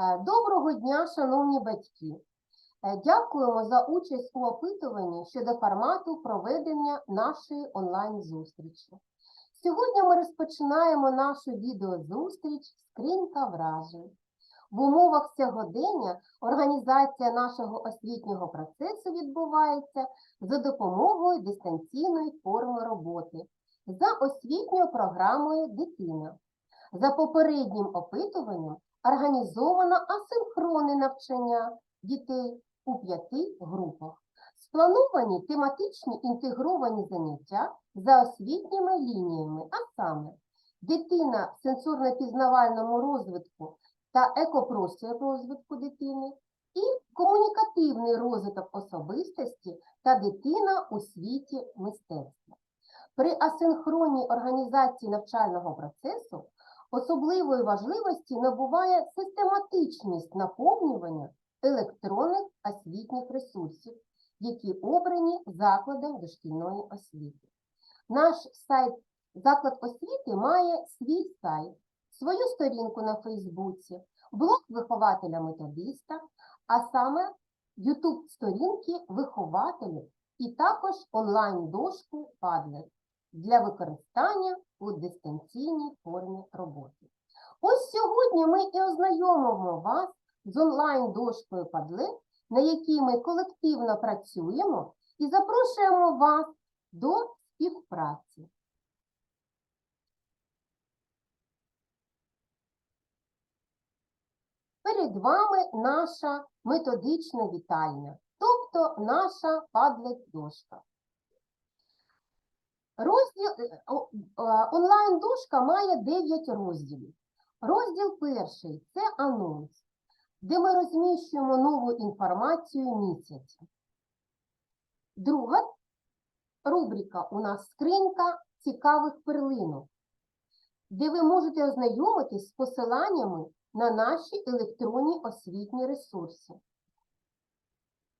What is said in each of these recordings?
Е, Доброго дня, шановні батьки! Е, Дякуємо за участь у опитуванні щодо формату проведення нашої онлайн-зустрічі. Сьогодні ми розпочинаємо нашу відеозустріч «Скринька вражень». В умовах сьогодення організація нашого освітнього процесу відбувається за допомогою дистанційної форми роботи за освітньою програмою «Дитина». За попереднім опитуванням організовано асинхронне навчання дітей у п'яти групах. Сплановані тематичні інтегровані заняття за освітніми лініями, а саме дитина в сенсорно-пізнавальному розвитку та екопростір розвитку дитини і комунікативний розвиток особистості та дитина у світі мистецтва. При асинхронній організації навчального процесу Особливої важливості набуває систематичність наповнювання електронних освітніх ресурсів, які обрані закладом дошкільної освіти. Наш сайт заклад освіти має свій сайт, свою сторінку на Фейсбуці, блог вихователя-методиста, а саме YouTube сторінки вихователів і також онлайн-дошку Padlet для використання у дистанційній формі роботи. Ось сьогодні ми і ознайомимо вас з онлайн-дошкою Padlet, на якій ми колективно працюємо, і запрошуємо вас до співпраці. Перед вами наша методична вітальня, тобто наша Padlet-дошка. Розділ е, онлайн-дошка має 9 розділів. Розділ перший це анонс, де ми розміщуємо нову інформацію місяця. Друга рубрика у нас скринька цікавих перлинок, де ви можете ознайомитись з посиланнями на наші електронні освітні ресурси.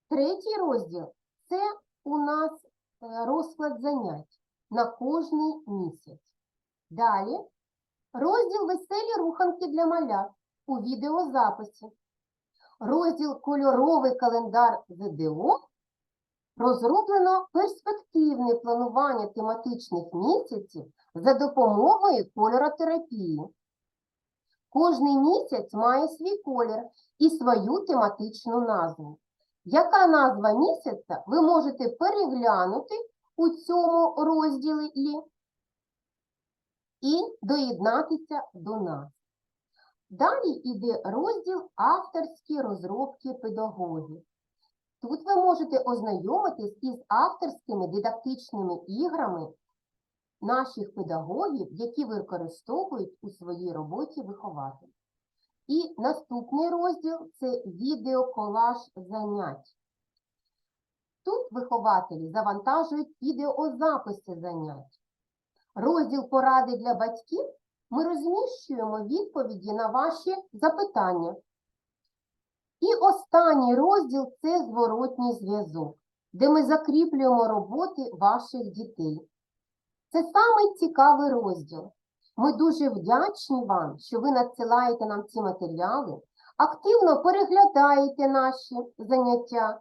Третій розділ це у нас е, розклад занять на кожний місяць. Далі розділ веселі руханки для малят у відеозаписі. Розділ кольоровий календар ЗДО розроблено перспективне планування тематичних місяців за допомогою кольоротерапії. Кожний місяць має свій колір і свою тематичну назву. Яка назва місяця ви можете переглянути у цьому розділі і доєднатися до нас. Далі йде розділ авторські розробки педагогів. Тут ви можете ознайомитись із авторськими дидактичними іграми наших педагогів, які використовують у своїй роботі вихователі. І наступний розділ це відеоколаж занять. Тут вихователі завантажують відеозаписи занять. Розділ поради для батьків ми розміщуємо відповіді на ваші запитання. І останній розділ це зворотній зв'язок, де ми закріплюємо роботи ваших дітей. Це самий цікавий розділ. Ми дуже вдячні вам, що ви надсилаєте нам ці матеріали, активно переглядаєте наші заняття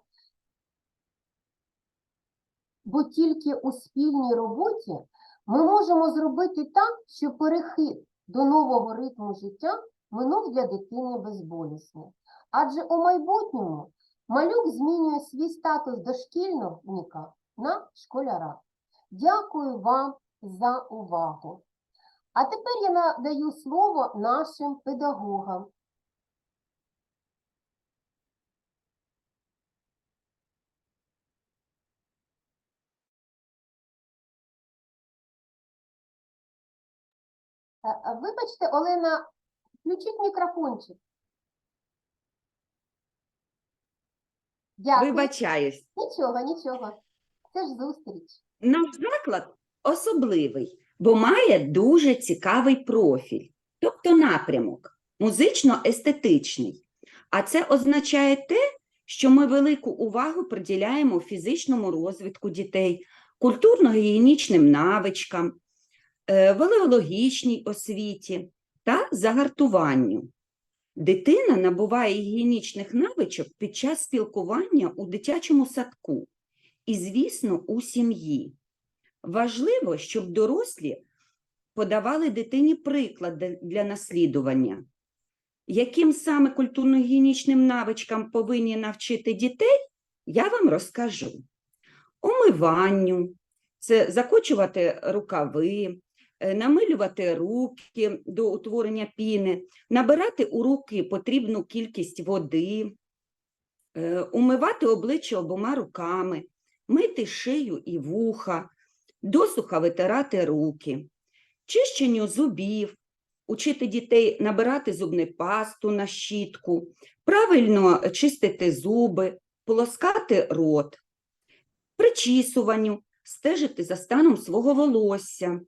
бо тільки у спільній роботі ми можемо зробити так, щоб перехід до нового ритму життя минув для дитини безболісно. Адже у майбутньому малюк змінює свій статус дошкільника на школяра. Дякую вам за увагу. А тепер я надаю слово нашим педагогам. Вибачте, Олена, включіть мікрофончик. Дякую. Вибачаюсь, Нічого, нічого. Це ж зустріч. наш заклад особливий, бо має дуже цікавий профіль, тобто напрямок, музично-естетичний. А це означає те, що ми велику увагу приділяємо фізичному розвитку дітей, культурно-гігієнічним навичкам, е, велеологічній освіті та загартуванню. Дитина набуває гігієнічних навичок під час спілкування у дитячому садку і, звісно, у сім'ї. Важливо, щоб дорослі подавали дитині приклади для наслідування. Яким саме культурно-гігієнічним навичкам повинні навчити дітей, я вам розкажу. Омиванню, це закочувати рукави, намилювати руки до утворення піни, набирати у руки потрібну кількість води, е, умивати обличчя обома руками, мити шию і вуха, досуха витирати руки, чищенню зубів, учити дітей набирати зубну пасту на щітку, правильно чистити зуби, полоскати рот, причісуванню, стежити за станом свого волосся,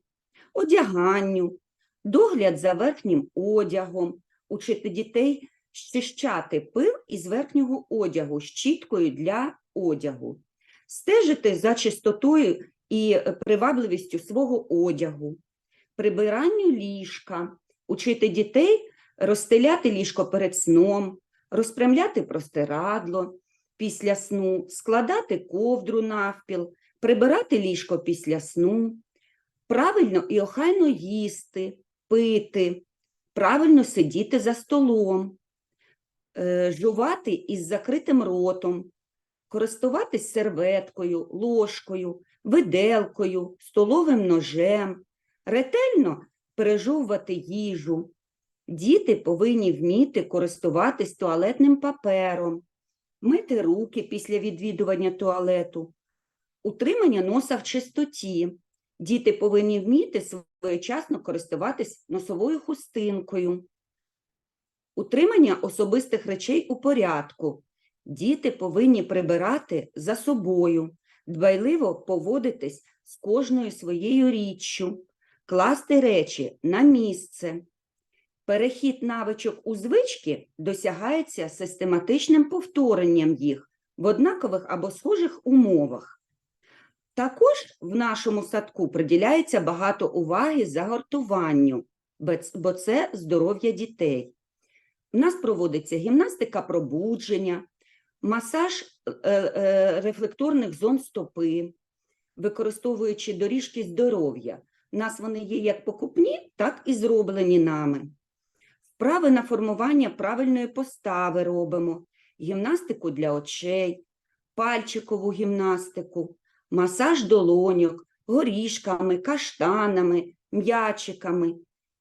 одяганню, догляд за верхнім одягом, учити дітей щищати пил із верхнього одягу щіткою для одягу, стежити за чистотою і привабливістю свого одягу, прибиранню ліжка, учити дітей розстеляти ліжко перед сном, розпрямляти простирадло після сну, складати ковдру навпіл, прибирати ліжко після сну, правильно і охайно їсти, пити, правильно сидіти за столом, е, жувати із закритим ротом, користуватись серветкою, ложкою, виделкою, столовим ножем, ретельно пережовувати їжу. Діти повинні вміти користуватись туалетним папером, мити руки після відвідування туалету, утримання носа в чистоті. Діти повинні вміти своєчасно користуватись носовою хустинкою, утримання особистих речей у порядку. Діти повинні прибирати за собою, дбайливо поводитись з кожною своєю річчю, класти речі на місце. Перехід навичок у звички досягається систематичним повторенням їх в однакових або схожих умовах. Також в нашому садку приділяється багато уваги загортуванню, бо- це здоров'я дітей. У нас проводиться гімнастика пробудження, масаж е, е, рефлекторних зон стопи, використовуючи доріжки здоров'я. У нас вони є як покупні, так і зроблені нами. Вправи на формування правильної постави робимо, гімнастику для очей, пальчикову гімнастику, масаж долоньок, горішками, каштанами, м'ячиками,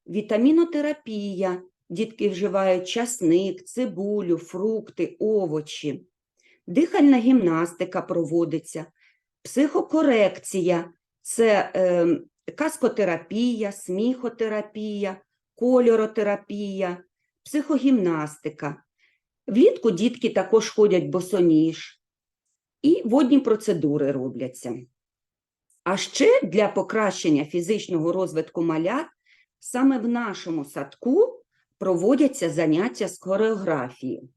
вітамінотерапія. Дітки вживають часник, цибулю, фрукти, овочі. Дихальна гімнастика проводиться, психокорекція це е, каскотерапія, сміхотерапія, кольоротерапія, психогімнастика. Влітку дітки також ходять босоніж і водні процедури робляться. А ще для покращення фізичного розвитку малят саме в нашому садку проводяться заняття з хореографії.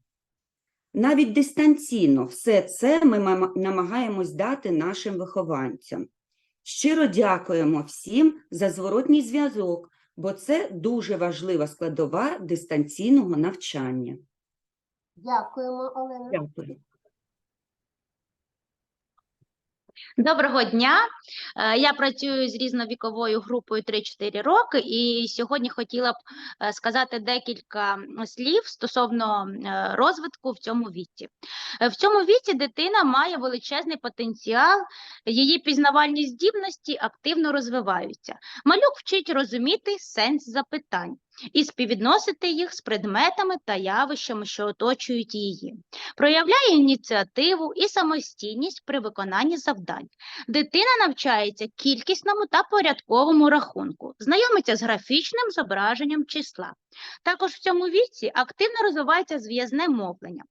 Навіть дистанційно все це ми намагаємось дати нашим вихованцям. Щиро дякуємо всім за зворотній зв'язок, бо це дуже важлива складова дистанційного навчання. Дякуємо, Олена. Дякую. Доброго дня. Е, Я працюю з різновіковою групою 3-4 роки, і сьогодні хотіла б е, сказати декілька слів стосовно е, розвитку в цьому віці. В цьому віці дитина має величезний потенціал, її пізнавальні здібності активно розвиваються. Малюк вчить розуміти сенс запитань і співвідносити їх з предметами та явищами, що оточують її проявляє ініціативу і самостійність при виконанні завдань. Дитина навчається кількісному та порядковому рахунку, знайомиться з графічним зображенням числа. Також в цьому віці активно розвивається зв'язне мовлення.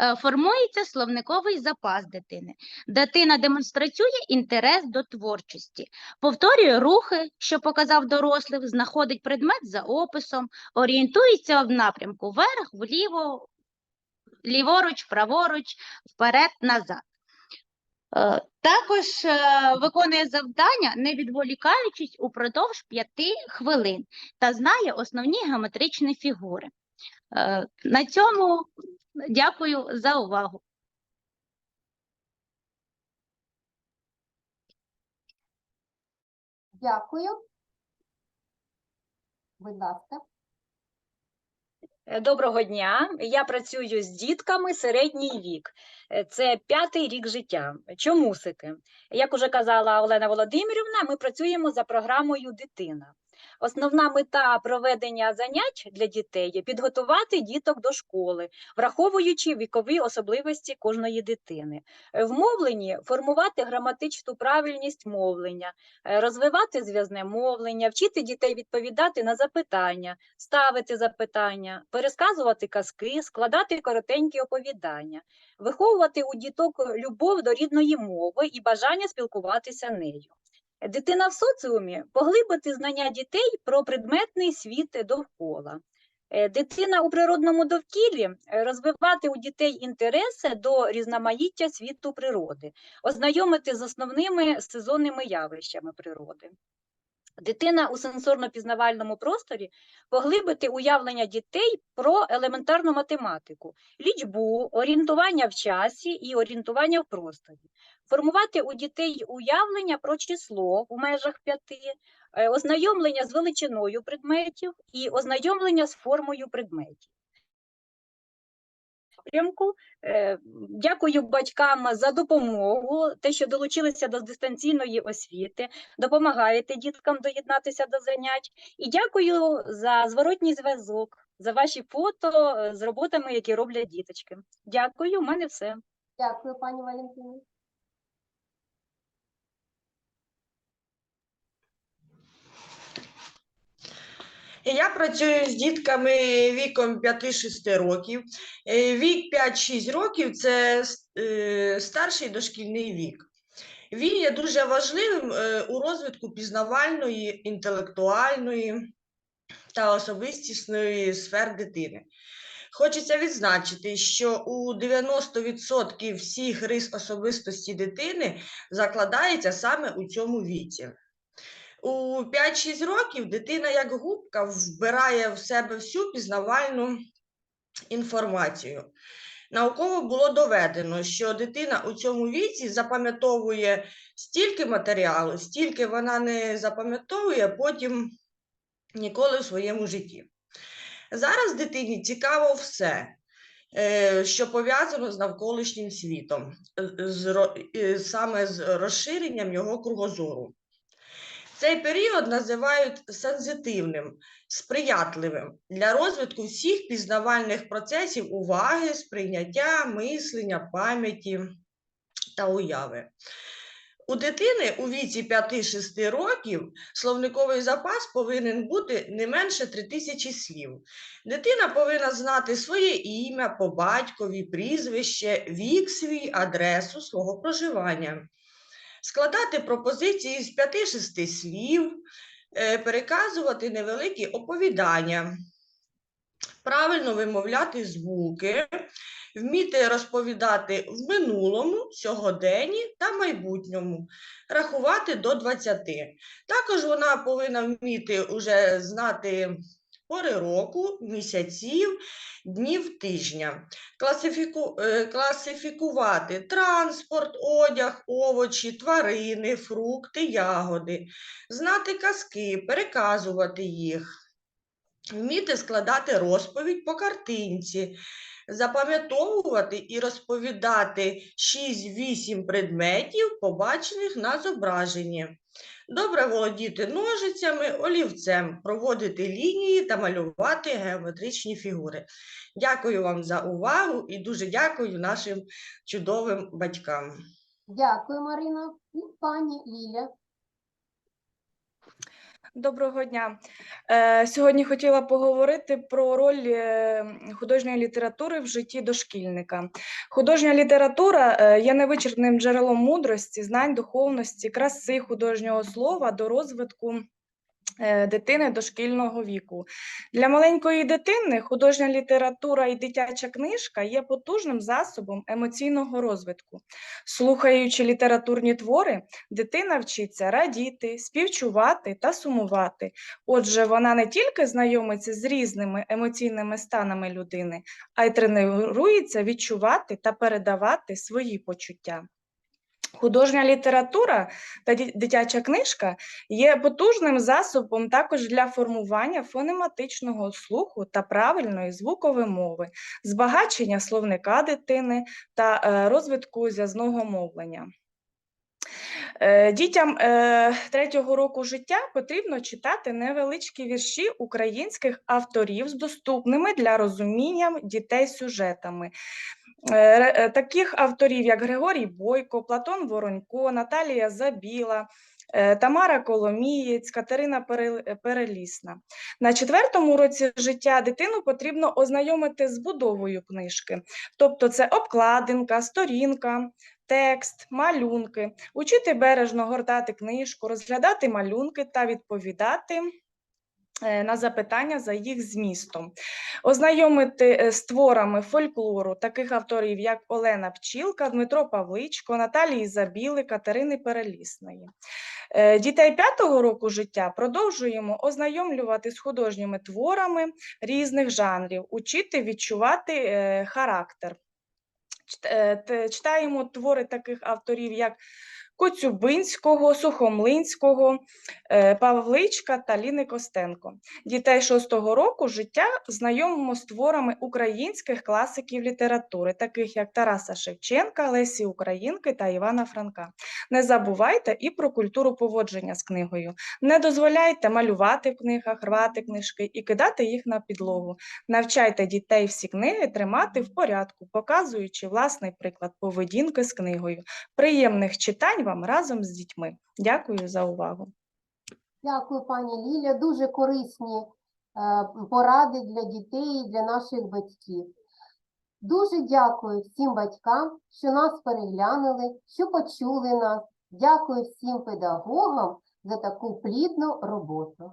Е, Формується словниковий запас дитини. Дитина демонструє інтерес до творчості, повторює рухи, що показав дорослих, знаходить предмет за описом, орієнтується в напрямку вверх, вліво, ліворуч, праворуч, вперед, назад. Е, Також е, виконує завдання, не відволікаючись упродовж п'яти хвилин та знає основні геометричні фігури. На цьому дякую за увагу. Дякую. Будь ласка. Е, Доброго дня. Я працюю з дітками середній вік. Е, Це п'ятий рік життя. Чомусики. Як уже казала Олена Володимирівна, ми працюємо за програмою Дитина. Основна мета проведення занять для дітей є підготувати діток до школи, враховуючи вікові особливості кожної дитини. Е, В мовленні формувати граматичну правильність мовлення, е, розвивати зв'язне мовлення, вчити дітей відповідати на запитання, ставити запитання, пересказувати казки, складати коротенькі оповідання, виховувати у діток любов до рідної мови і бажання спілкуватися нею. Дитина в соціумі поглибити знання дітей про предметний світ довкола. Е, Дитина у природному довкіллі е, розвивати у дітей інтереси до різноманіття світу природи, ознайомити з основними сезонними явищами природи. Дитина у сенсорно-пізнавальному просторі поглибити уявлення дітей про елементарну математику, лічбу, орієнтування в часі і орієнтування в просторі, формувати у дітей уявлення про число у межах п'яти, е, ознайомлення з величиною предметів і ознайомлення з формою предметів. Напрямку. Е, Дякую батькам за допомогу, те, що долучилися до дистанційної освіти, допомагаєте діткам доєднатися до занять. І дякую за зворотній зв'язок, за ваші фото е, з роботами, які роблять діточки. Дякую, у мене все. Дякую, пані Валентині. Я працюю з дітками віком 5-6 років. Е, Вік 5-6 років це е, старший дошкільний вік. Він є дуже важливим е, у розвитку пізнавальної, інтелектуальної та особистісної сфер дитини. Хочеться відзначити, що у 90% всіх рис особистості дитини закладається саме у цьому віці. У 5-6 років дитина як губка вбирає в себе всю пізнавальну інформацію. Науково було доведено, що дитина у цьому віці запам'ятовує стільки матеріалу, стільки вона не запам'ятовує потім ніколи в своєму житті. Зараз дитині цікаво все, е, що пов'язано з навколишнім світом, саме з розширенням його кругозору. Цей період називають сензитивним, сприятливим для розвитку всіх пізнавальних процесів уваги, сприйняття, мислення, пам'яті та уяви. У дитини у віці 5-6 років словниковий запас повинен бути не менше 3000 слів. Дитина повинна знати своє ім'я, по батькові, прізвище, вік свій, адресу свого проживання складати пропозиції з 5-6 слів, е, переказувати невеликі оповідання, правильно вимовляти звуки, вміти розповідати в минулому, сьогоденні та майбутньому, рахувати до 20. Також вона повинна вміти уже знати пори року, місяців, днів тижня. Класифіку, е, класифікувати транспорт, одяг, овочі, тварини, фрукти, ягоди, знати казки, переказувати їх, вміти складати розповідь по картинці, запам'ятовувати і розповідати 6-8 предметів, побачених на зображенні. Добре володіти ножицями, олівцем, проводити лінії та малювати геометричні фігури. Дякую вам за увагу і дуже дякую нашим чудовим батькам. Дякую, Марина. І пані Ліля. Доброго дня. Е, Сьогодні хотіла поговорити про роль е, художньої літератури в житті дошкільника. Художня література е, є невичерпним джерелом мудрості, знань, духовності, краси художнього слова до розвитку дитини дошкільного віку. Для маленької дитини художня література і дитяча книжка є потужним засобом емоційного розвитку. Слухаючи літературні твори, дитина вчиться радіти, співчувати та сумувати. Отже, вона не тільки знайомиться з різними емоційними станами людини, а й тренується відчувати та передавати свої почуття. Художня література та дитяча книжка є потужним засобом також для формування фонематичного слуху та правильної звукової мови, збагачення словника дитини та е, розвитку зв'язного мовлення. Е, Дітям е, третього року життя потрібно читати невеличкі вірші українських авторів з доступними для розуміння дітей сюжетами. Е, е, Таких авторів, як Григорій Бойко, Платон Воронько, Наталія Забіла, е, Тамара Коломієць, Катерина Перел- Перелісна. На четвертому році життя дитину потрібно ознайомити з будовою книжки, тобто це обкладинка, сторінка, текст, малюнки, учити бережно гортати книжку, розглядати малюнки та відповідати на запитання за їх змістом, ознайомити е, з творами фольклору таких авторів, як Олена Пчілка, Дмитро Павличко, Наталії Забіли, Катерини Перелісної. Е, Дітей п'ятого року життя продовжуємо ознайомлювати з художніми творами різних жанрів, учити відчувати е, характер. Е, Читаємо твори таких авторів, як Коцюбинського, Сухомлинського, е, Павличка та Ліни Костенко. Дітей шостого року життя знайомимо з творами українських класиків літератури, таких як Тараса Шевченка, Лесі Українки та Івана Франка. Не забувайте і про культуру поводження з книгою. Не дозволяйте малювати в книгах, рвати книжки і кидати їх на підлогу. Навчайте дітей всі книги тримати в порядку, показуючи власний приклад поведінки з книгою. Приємних читань вам разом з дітьми. Дякую за увагу. Дякую, пані Ліля. Дуже корисні е, поради для дітей і для наших батьків. Дуже дякую всім батькам, що нас переглянули, що почули нас. Дякую всім педагогам за таку плідну роботу.